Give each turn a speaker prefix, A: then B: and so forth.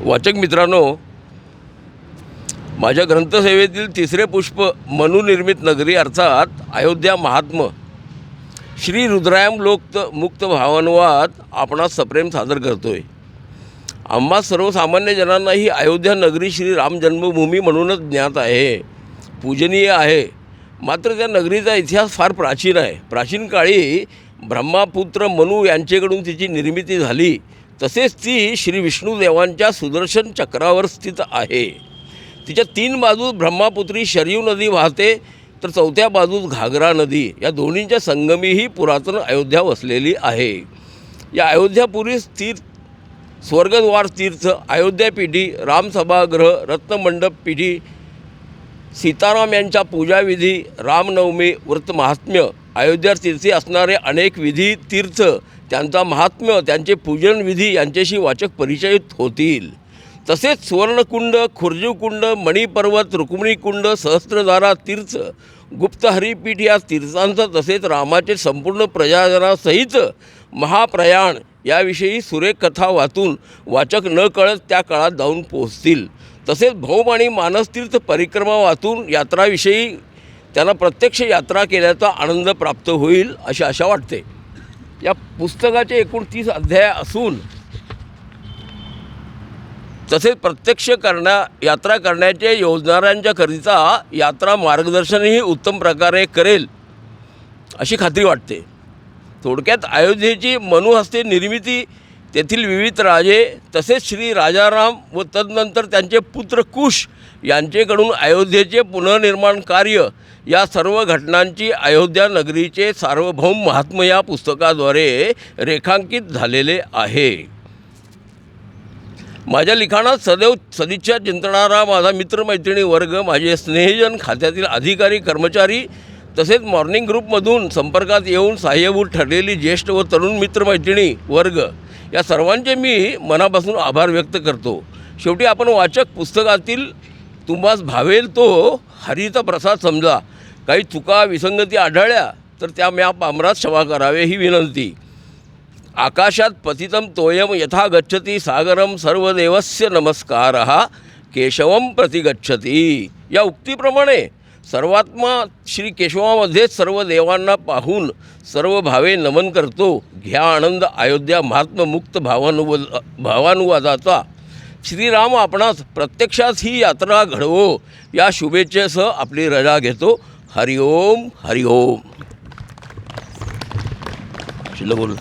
A: वाचक मित्रांनो माझ्या ग्रंथसेवेतील तिसरे पुष्प मनुनिर्मित नगरी अर्थात अयोध्या महात्म श्री रुद्रायम लोक मुक्त भावानुवाद आपणास सप्रेम सादर करतोय. आम्हा सर्वसामान्य जनांना ही अयोध्या नगरी श्री राम जन्मभूमी म्हणूनच ज्ञात आहे. पूजनीय आहे. मात्र त्या नगरीचा इतिहास फार प्राचीन आहे. प्राचीन काळी ब्रह्मापुत्र मनु यांचेकडून तिची निर्मिती झाली. तसेच ती श्री विष्णुदेवांच्या सुदर्शन चक्रावर स्थित आहे. तिच्या तीन बाजूस ब्रह्मापुत्री शरीव नदी वाहते तर चौथ्या बाजूस घागरा नदी. या दोन्हींच्या संगमी ही पुरातन अयोध्या वसलेली आहे. या अयोध्यापुरी तीर्थ स्वर्गद्वार तीर्थ अयोध्यापीठी रामसभागृह रत्नमंडप पिढी सीताराम यांच्या पूजाविधी रामनवमी व्रत महात्म्य अयोध्या तीर्थी असणारे अनेक विधी तीर्थ त्यांचा महात्म्य त्यांचे पूजन विधी यांच्याशी वाचक परिचयित होतील. तसेच सुवर्णकुंड खुर्जीवकुंड मणिपर्वत रुक्मिणीकुंड सहस्त्रधारा तीर्थ गुप्त हरिपीठ या तीर्थांचं तसेच रामाचे संपूर्ण प्रजाजनासहित महाप्रयाण याविषयी सुरेख कथा वाचून वाचक न कळत त्या काळात जाऊन पोहोचतील. तसेच भौम आणि मानसतीर्थ परिक्रमा वाचून यात्राविषयी त्यांना प्रत्यक्ष यात्रा केल्याचा आनंद प्राप्त होईल अशी आशा वाटते. या पुस्तकाचे एकूण तीस अध्याय असून तसेच प्रत्यक्ष करण्या यात्रा करण्याचे योजणाऱ्यांच्याकरिता यात्रा मार्गदर्शनही उत्तम प्रकारे करेल अशी खात्री वाटते. थोडक्यात अयोध्येची मनुहस्ते निर्मिती तेथील विविध राजे तसेच श्री राजाराम व तदनंतर त्यांचे पुत्र कुश यांचेकडून अयोध्येचे पुनर्निर्माण कार्य या सर्व घटनांची अयोध्या नगरीचे सार्वभौम महात्म या पुस्तकाद्वारे रेखांकित झालेले आहे. माझ्या लिखाणात सदैव सदिच्छा चिंतणारा माझा मित्रमैत्रिणी वर्ग माझे स्नेहजन खात्यातील अधिकारी कर्मचारी तसेच मॉर्निंग ग्रुपमधून संपर्कात येऊन सहाय्यभूत ठरलेली ज्येष्ठ व तरुण मित्रमैत्रिणी वर्ग या सर्वांचे मी मनापासून आभार व्यक्त करतो. शेवटी आपण वाचक पुस्तकातील तुम्हास भावेल तो हरीचा प्रसाद समजा. काही चुका विसंगती आढळल्या तर त्या म्या पामरात क्षमा करावे ही विनंती. आकाशात पतितं तोयम यथा गच्छति सागरम सर्वदेवस्य नमस्कार केशवम प्रतिगच्छति या उक्तीप्रमाणे सर्वात्मा श्री केशवामध्येच सर्व देवांना पाहून सर्व भावे नमन करतो. घ्या आनंद अयोध्या महात्ममुक्त भावानुव भावानुवादाचा. श्रीराम आपणास प्रत्यक्षात ही यात्रा घडवो. या शुभेच्छेसह आपली रजा घेतो. हरिओम हरिओम. शिल्ल बोल.